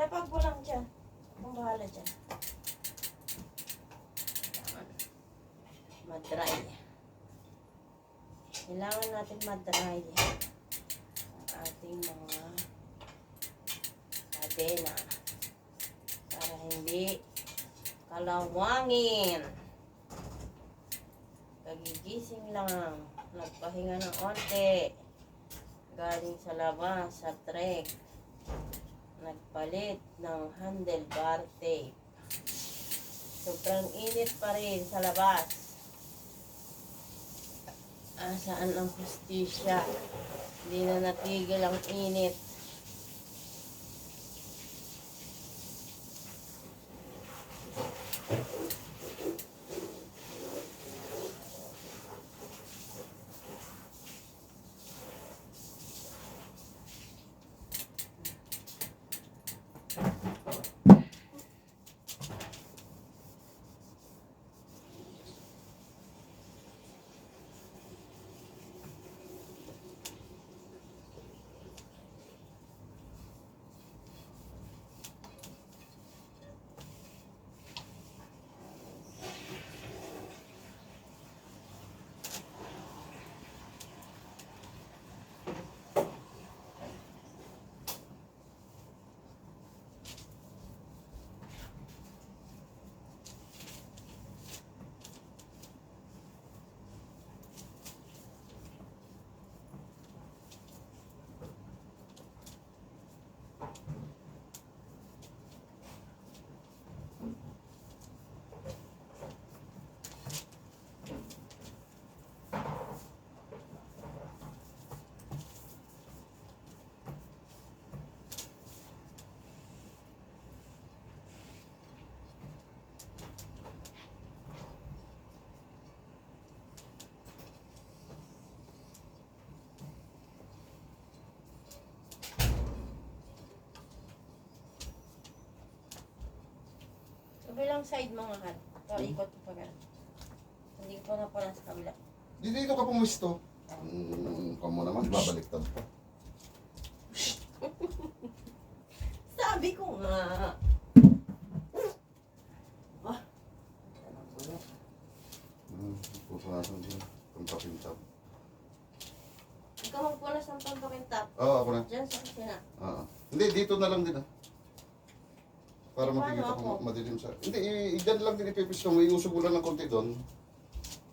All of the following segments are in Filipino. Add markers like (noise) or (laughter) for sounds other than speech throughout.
Ilapag mo lang dyan. Akong bahala dyan. Madry. Kailangan natin madry ang ating mga kadena para hindi kalawangin. Kagigising lang. Nagpahinga ng onte. Galing sa labas, sa trek. Nagpalit ng handlebar tape. Sobrang init pa rin sa labas. Asaan ang hustisya? Hindi na natigil ang init. Kabilang side mga kan. Ito, ikot ko pa ganun. Hindi ko na pala sa kabila. Di dito ka pumisto. Hmm, kamo naman, babaliktad pa. (laughs) Sabi ko nga. Ah. Hmm, pupunasan din. Pintap-pintap. Ikaw magpunas ng pampakintap. Oo, ako na. Diyan sa kusina. Oo. Hindi, dito na lang din ah. Para makikita ko ako? madilim sa... Hindi, i- i- dyan lang din ipipis mo. Iusog mo lang ng konti doon.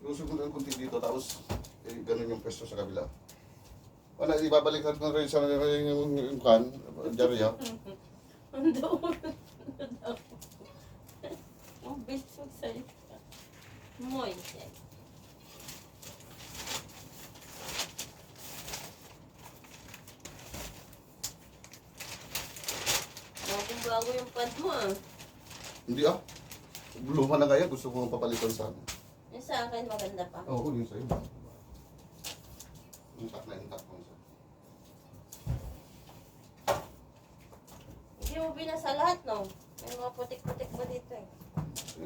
Iusog mo lang ng konti dito, tapos eh, ganun yung pesto sa kabila. Wala, ibabaliktad ko rin sa yung, yung, yung kan, Dario. (laughs) Ang doon. Ang best magsalita. Moise. Bago yung pad mo ah. Hindi ah. Luma na kaya, gusto ko papalitan sa ano. Yung sa akin maganda pa. Oo, yun sa'yo. Intak na intak mo sa'yo. Hindi mo binasa lahat no? May mga putik-putik pa dito eh.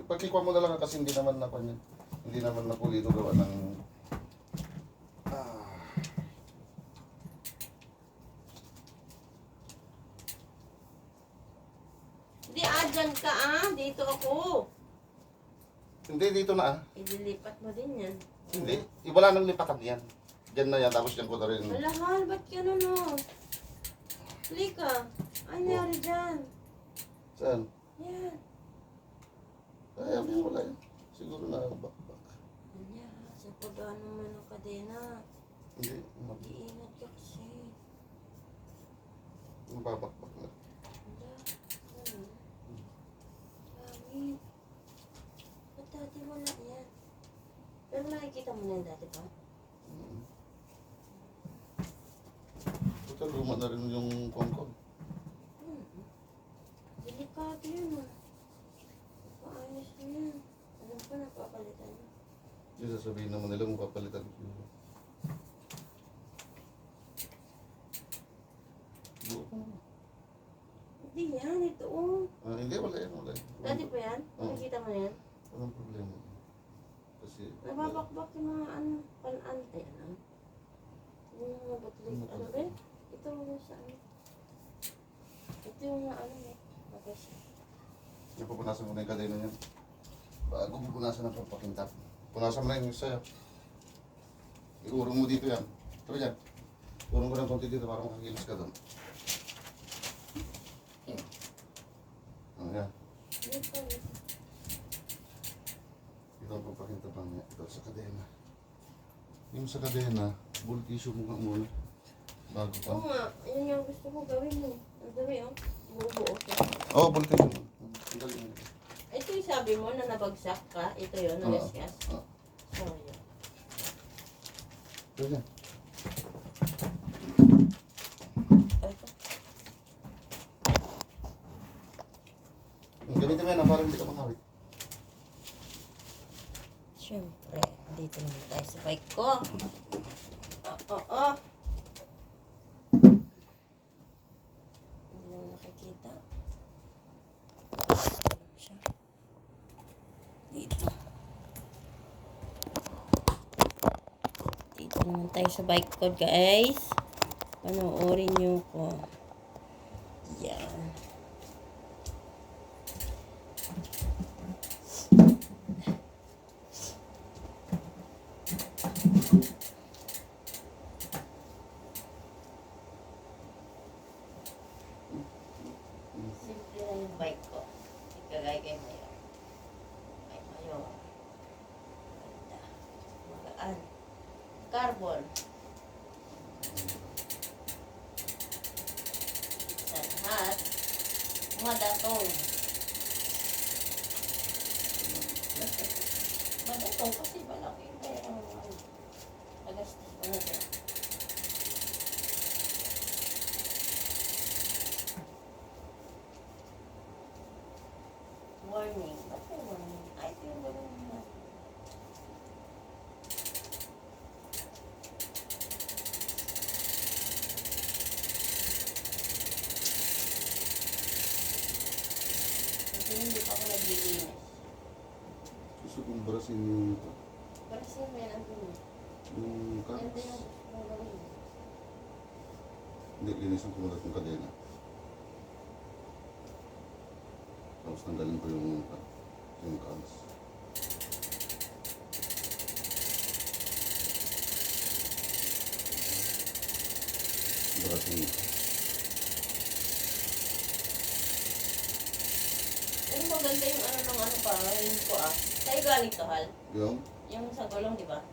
Pagkikwa mo na lang kasi hindi naman na kanyan. Hindi naman na pulido gawa ng... Ah. Hindi ah, dyan ka ah. Dito ako. Hindi, dito na ah. Idilipat mo din yan. Hindi. Wala nang lipatan yan. Diyan na yan, tapos diyan ko na rin. Malahal, ba't gano'n no? Lika, ano nangyari dyan? Saan? Yan. Ay, may wala yan. Siguro na bakbak. Anya, sa pag-ano mo ng kadena. Hindi, mag- Mag-iingat ka kasi. mababakbak na. Wala. Ano? Gamit. Ba't dati wala yan? Pero nakikita mo na yan dati pa? Total, luma na rin yung kongkong. Hmm. Delikado yun ah. Paayos na yan. Alam ko napapalitan yun. Hindi sasabihin naman nila kung papalitan ko yun. Hindi yan, ito oh. Ah, hindi, wala yan, wala yan. Dati pa yan? Nakikita mo na yan? Walang problema. Nababakbak yung mga ano, pan-ante, ano? Yung mga batlik, ano yun? Ito yung sa ano. Ito yung mga ano, eh. Yung pupunasan mo na yung kadena niyan. Bago pupunasan ng pagpakintap. Punasan mo na yung sa'yo. Iurong mo dito yan. Sabi dyan. Urong ko ng konti dito para makagilis ka doon. Ano yan? Ang pagpakintap lang niya. Ito sa kadena. Yung sa kadena, bull tissue mo nga muna. Bago pa. Oo nga, yun yung gusto ko gawin mo. Ang dami oh. Buo-buo siya. Oo, oh, bull tissue mo. Ang galing mo. Ito yung sabi mo na nabagsak ka. Ito yun, Oo. nagasgas. Oo. So, yun. Ito yan. Ito. Gamitin mo yan ah, para hindi ka makawit. Siyempre, dito naman tayo sa bike ko. Oh, oh, oh. Hindi naman nakikita. Siya. Dito. Dito naman tayo sa bike ko, guys. Panoorin niyo ko. árbol. Ko muna itong kadena. Tapos tanggalin ko yung, yung carrots. Brasin. Ano maganda yung ano ng ano pa, yung ko ah. Sa'yo galing to, Hal? Yung? Yung sa gulong, di ba?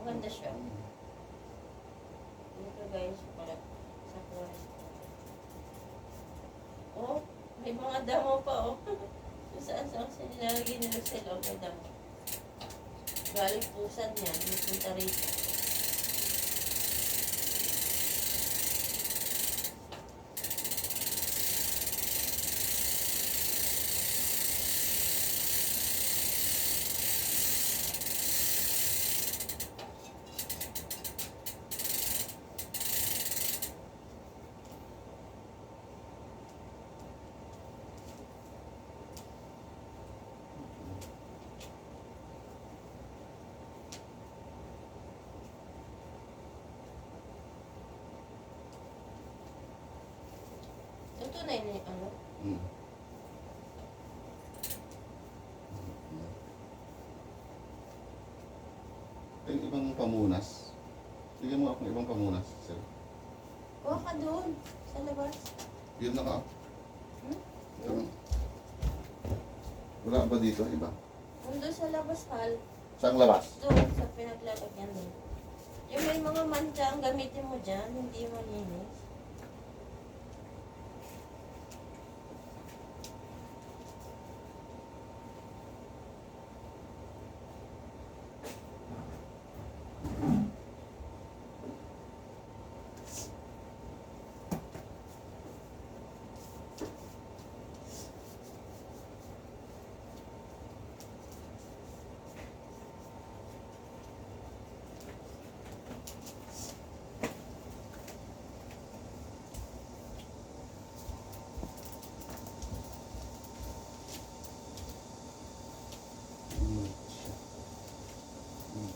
Maganda siya. Dito guys, pala sa forest. Oh, may mga damo pa oh. Kung saan saan sila nilalagay nila sa loob may damo. Pusad niya, may punta rito. Na yung ano. Hmm. Yung ibang pamunas. Bigyan mo ako ng ibang pamunas, sir. Kuha ka doon, sa labas. Yun na ka. Hmm? Wala ba dito, iba? Nandun sa labas, Hal. Saan labas? Doon, sa pinaglalagyan doon. Yung may mga manta ang gamitin mo dyan, hindi malinis.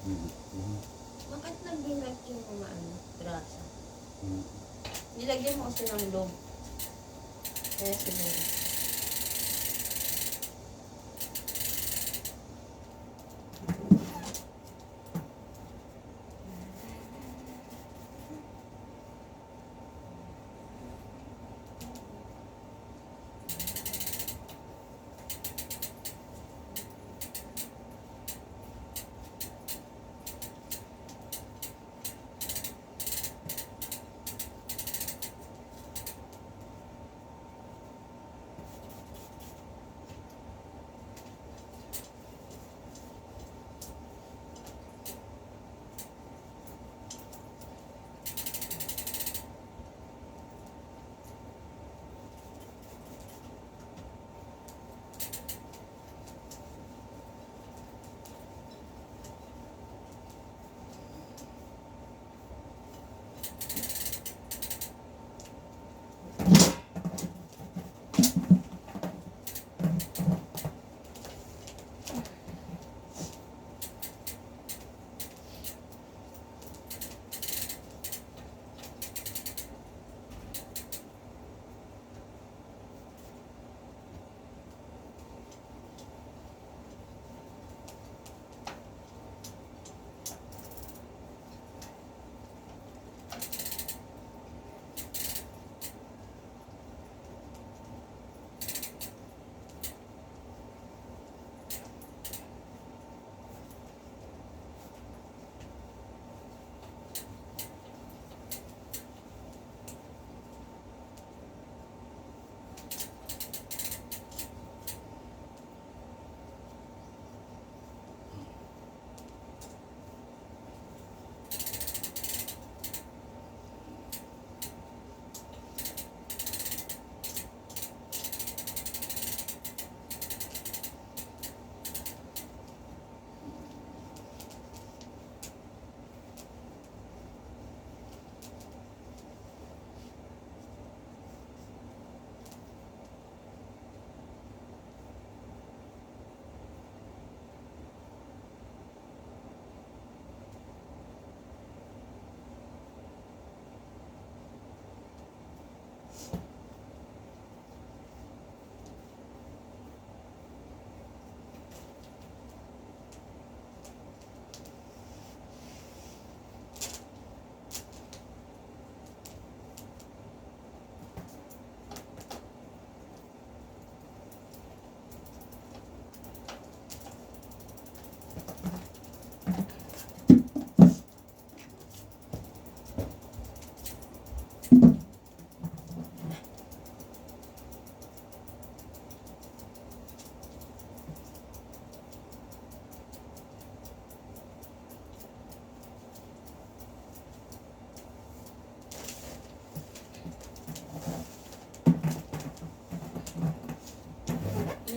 Bakit nagbinag yung mga ano, grasa? Nilagyan mo kasi ng loob. Kaya siguro.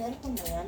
Aircon ba yan?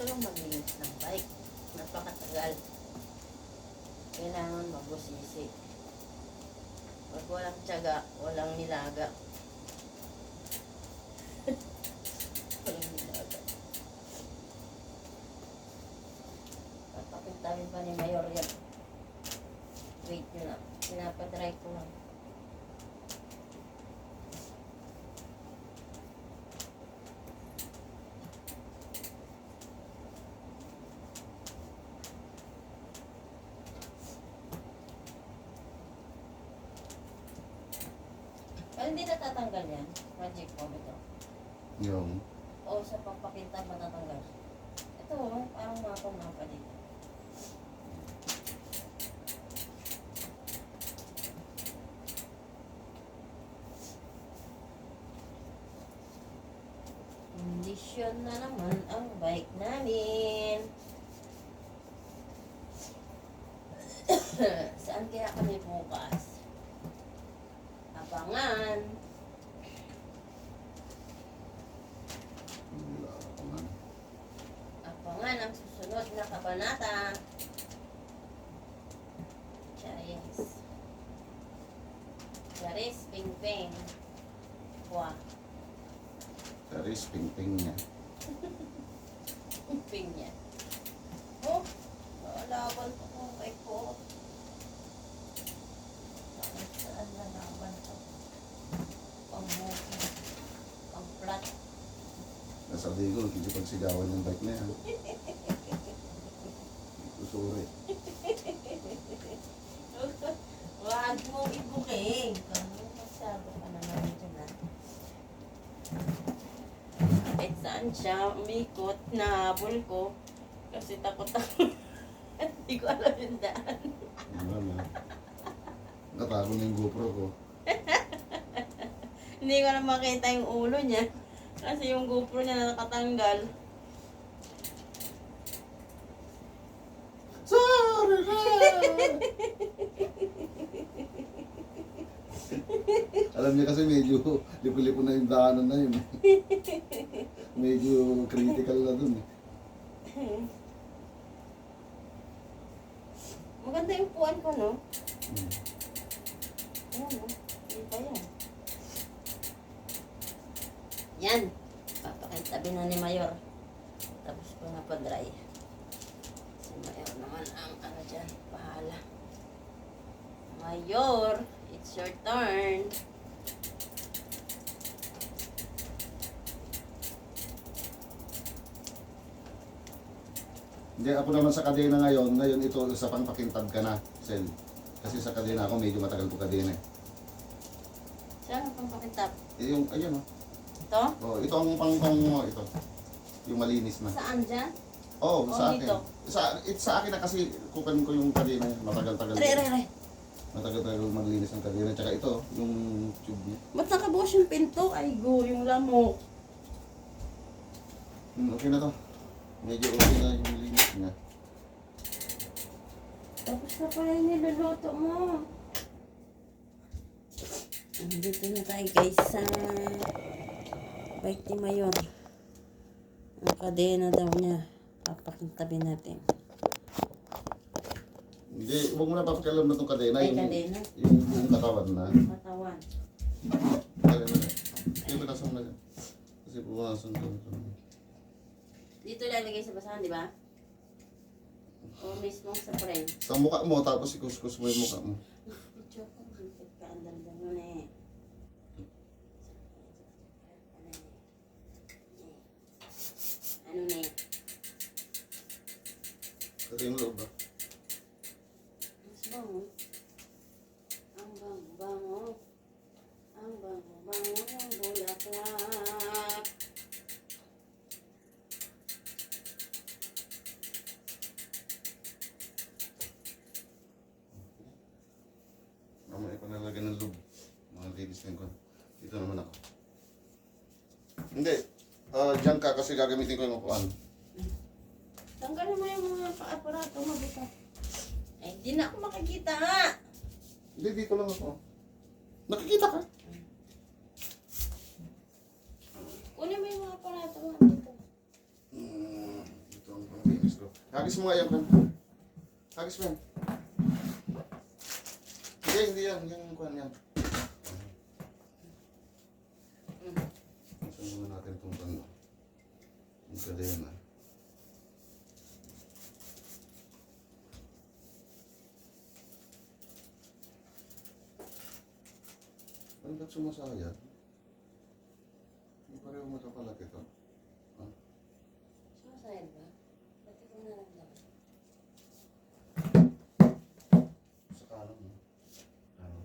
Ganito lang maglinis ng bike. Napakatagal. Kailangan mabusisi. Pag walang tiyaga, walang nilaga. (laughs) walang nilaga. Papakintawin pa ni Mayor yan. Wait nyo lang. Pinapadry ko lang. Hindi natatanggal yan. Magic foam ito. Yung, O sa pampakita matatanggal. Ito, parang mapa-mapa dito. Kondisyon na naman ang bike namin. Saan kaya kami bukas? Abangan. wala ako man. Abangan ang susunod na kabanata. Charis. Charis, ping ping. Wah, Charis, ping-ping niya. (laughs) ping niya. Oh, nalaban ko kung kay ko. Saan saan nalaban ko? Pang movie. Pang plot. Nasa ligo, hindi pagsigawan yung bike na yan. (laughs) Usuri. Wag mo ibuking. Ano masyado ka naman dyan ah. Kahit saan siya umikot, nahabol ko. Kasi takot ako. (laughs) Hindi ko alam yung daan. Wala na. Natago na yung GoPro ko. (laughs) Hindi ko na makita yung ulo niya. Kasi yung GoPro niya na nakatanggal. Sorry na! (laughs) Alam niya kasi medyo lipo-lipo na yung daanan na yun. Medyo critical na dun. eh. Maganda yung puwan ko, no? Hmm. Ayan, oh. Hindi pa yan. Yan. Papakitabi na ni Mayor. Tapos ko na pa-dry. Si Mayor naman ang ano dyan. Bahala. Mayor, it's your turn. Hindi, ako naman sa kadena ngayon, ngayon ito sa pangpakintad ka na, Sel. Kasi sa kadena ako, medyo matagal ko kadena eh. Saan ang pampakitap? Eh, yung, ayun oh. Ito? oh ito ang pang, pang, oh, ito. Yung malinis na. Saan dyan? Oh, Oh, sa akin. dito. Sa, it, sa akin na kasi kukan ko yung kadena. Matagal-tagal. Aray, aray, aray. Matagal-tagal maglinis ng kadena. Tsaka ito, yung tube niya. Ba't nakabukas yung pinto? Ay, go, yung lamok. Hmm, okay na to. Medyo okay na yung linis niya. Tapos na pala yung niluluto mo. Andito na tayo guys sa bike ni Mayor. Ang kadena daw niya. Papakintabi natin. Hindi, huwag mo na papakialam na itong kadena. Ay, yung, kadena. Yung buong katawan na. Katawan. Kaya na. Kaya mo nasang na. Kasi pumasok ko. Dito lalagay sa basahan, di ba? O mismo sa frame. Sa mukha mo, tapos ikuskus mo yung mukha mo. Ka. Ang ganda nun eh. Ano na eh? Kasi yung loob ah. Mas bango. Ang bango-bango. Ang bango-bango ng bulaklak. Mamaya ko nalagyan ng loob. Mga ladies din ko. Dito naman ako. Hindi. Ah, dyan ka kasi gagamitin ko yung upuan. Tanggalin mo yung mga pa-aparato mo dito. Ay, di na ako makikita nga. Hindi, dito lang ako. Nakikita ka? Kunin mo yung mga aparato mo dito. Hmm, ito ang panglinis ko. Hagis mo nga yan, kan. Hagis mo yan. Hindi, hindi yan. Yung kuhan yan. Saan muna natin itong ano? Yung kadena. Ano ba't sumasayad? Hindi pareho magkapalaki ito. Sumasayad ba? Pati ko naramdaman. Sa kanan mo. Ano?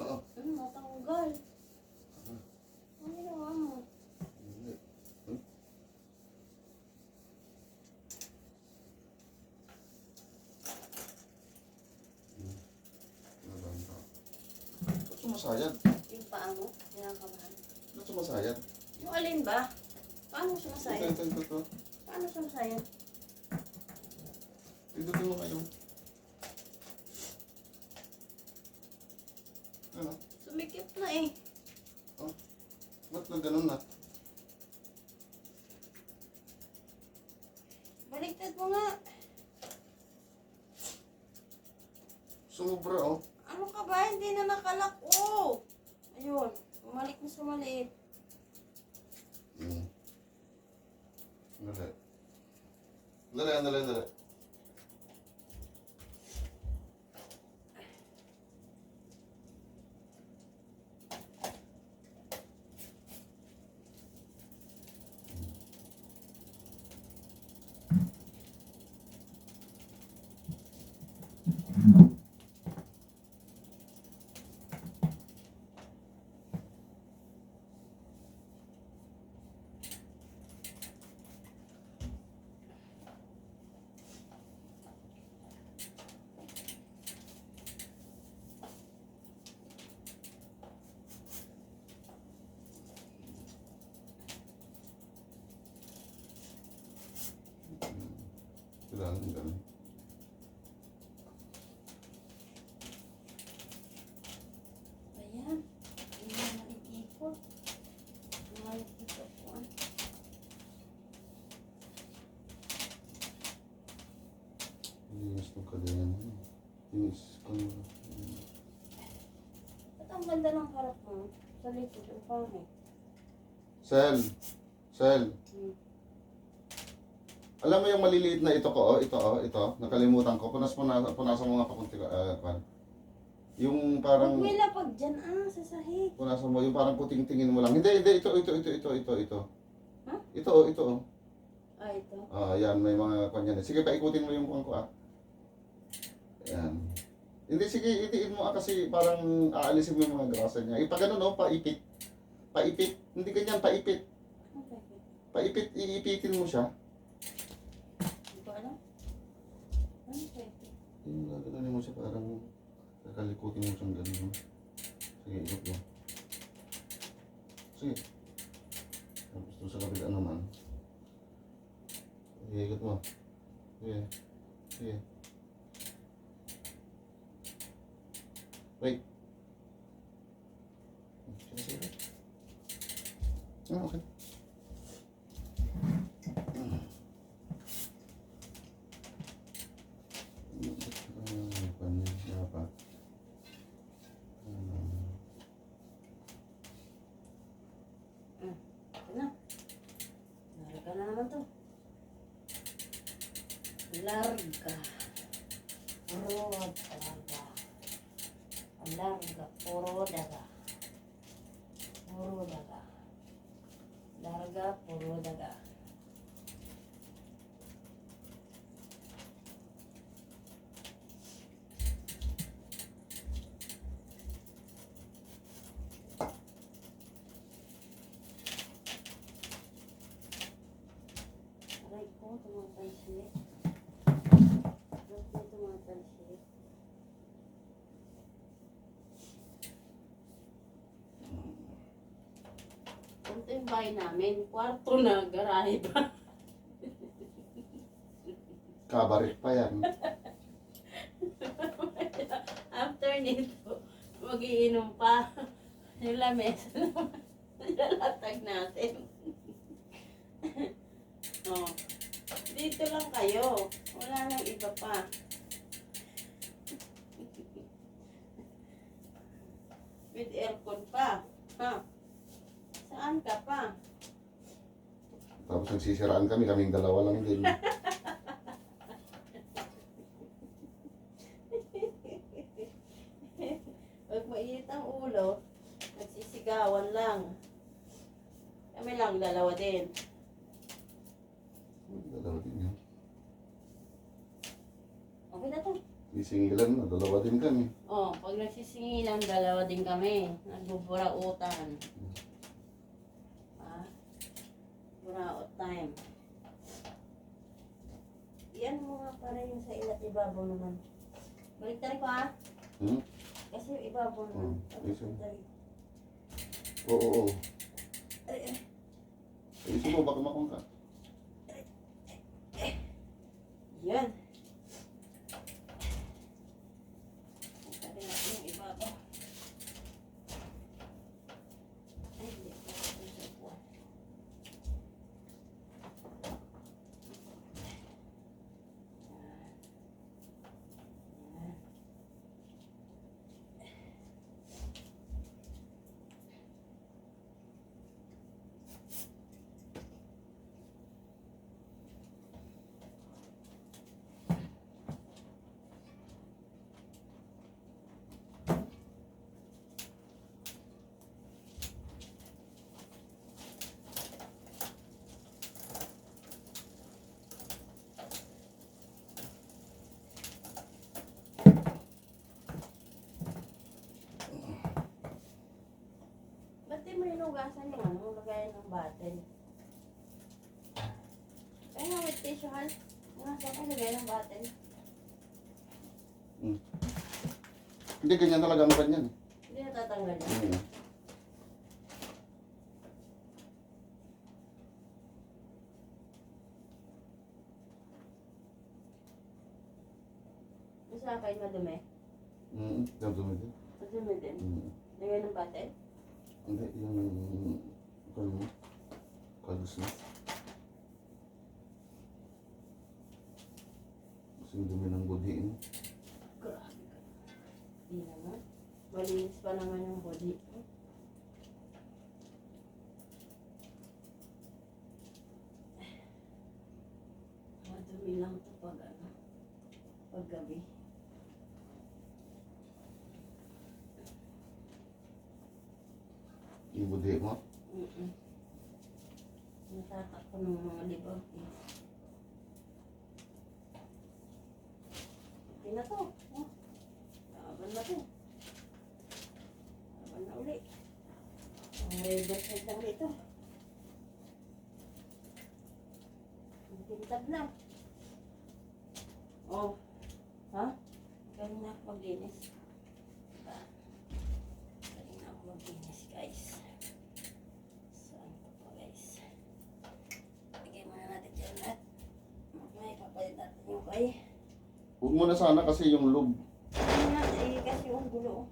Oo. Hmm, matanggal. Ano ginawa mo? Hindi. Hmm? Hmm. Nabanta. Ba't sumasayad? Yung paa mo? Kinakabahan. Ba't sumasayad? Yung alin ba? Paano Ito, sumasayad? ito, ito, ito. Paano sumasayad? Pindutin mo ngayon. Ano? Sumikip na eh. Ba't na ganun na? Baliktad mo nga. Sumubra, oh. Ano ka ba? Hindi na nakalak. Oh! Ayun. Bumalik na sa maliit. Hmm. Dali. Dali, dali, dali. Kailangan ganun. Ayan. Hindi na naikipot. Naikipot ko. ah. Linis ko. Ba't ang ganda ng harap mo? Sa likod, ang pangit. Sel. Sel. Alam mo yung maliliit na ito ko, oh, ito, oh, ito, nakalimutan ko. Punas mo na, punasan mo nga pa kunti, uh, pan. Yung parang, Huwag may lapag dyan, ah, sa sahig. punasan mo, yung parang puting-tingin mo lang. Hindi, hindi, ito, ito, ito, ito, ito, ito. Ha? Ito, oh, ito, oh. Ah, ito. Ah, yan, may mga kanya. Sige, paikutin mo yung kuwan ko, ah. Yan. Hindi, sige, itiin mo, ah, kasi parang aalisin mo yung mga grasa niya. Ipa ganun, oh, paipit. Paipit. Hindi ganyan, paipit. Okay. Paipit, iipitin mo siya. Hindi ko alam. Okay. Yung gagawin mo siya parang kakalikutin mo siyang ganun. Sige, ikot mo. Sige. Tapos doon sa kabila naman. Sige, ikot mo. Sige. Sige. Wait. Ah, okay. Ko, tumatalsik. Ba't may tumatalsik? Punta yung bahay namin. Kwarto na, garahe pa. Kabaret pa yan. (laughs) After nito, magiinom pa. Yung lamesa naman. (laughs) Nilalatag natin. (laughs) oh. Dito lang kayo. Wala nang iba pa. With aircon pa. Ha? Saan ka pa? Tapos nagsisiraan kami, kaming dalawa lang din. (laughs) Pag mainit ang ulo, nagsisigawan lang. Kami lang, dalawa din. Dalawa din yan. Okay na to. Sisingilan na, dalawa din kami. Oh, pag nagsisingilan, dalawa din kami. Nagbubura-utan. Ha? Buraot time. Yan mo nga para yung sa ilat ibabaw naman. Baliktari ko ha? Hmm? Kasi ibabaw naman. Hmm. Oo, oo, oo. Ay, ay. Ayusin mo, baka makong ka. Yan. Baliktari natin yung ibabaw. Ay, hindi. Bakit yung sa upuan? Yan. Ba't di mo hinugasan yung ano, lagayan ng bottle? Kaya nga may tissue hal. Nga sa akin, lagayan ng bottle. Hindi, ganyan talaga ang ganyan. Hindi natatanggal yan. Hmm. Sa akin, madumi. Hmm, yung dumi din. Madumi din. Hmm. Lagayan ng bottle. Hindi, yung... Ano mo? Kalus na. Kasi yung dumi ng budhiin. Grabe. Di naman. Malinis pa naman yung body ko. Madumi lang to pag ano. Pag gabi. Yung budhi mo. Mm-mm. Ko ng mga libag. Okay na to. Oh. Laban na to. Laban na uli. Ang reverse head lang dito. Pintab na. Oh. Ha? Galing na ako maglinis. Ha? Galing na ako maglinis guys. Saan ko pa guys? Lagay muna natin dyan lahat. Mamaya papalit natin yung kay. Huwag mo na sana kasi yung loob. Ano na, eh, kasi yung gulo.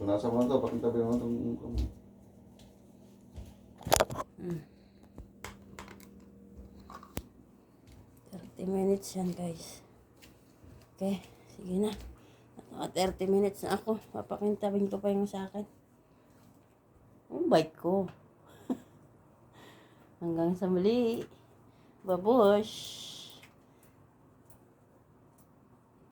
Punasan mo na to, pakintabi mo itong... Mm. 30 minutes yan guys. Okay, sige na. Mga 30 minutes na ako. Papakintabin ko pa yung sa akin. Yung bike ko. (laughs) Hanggang sa muli. Babush!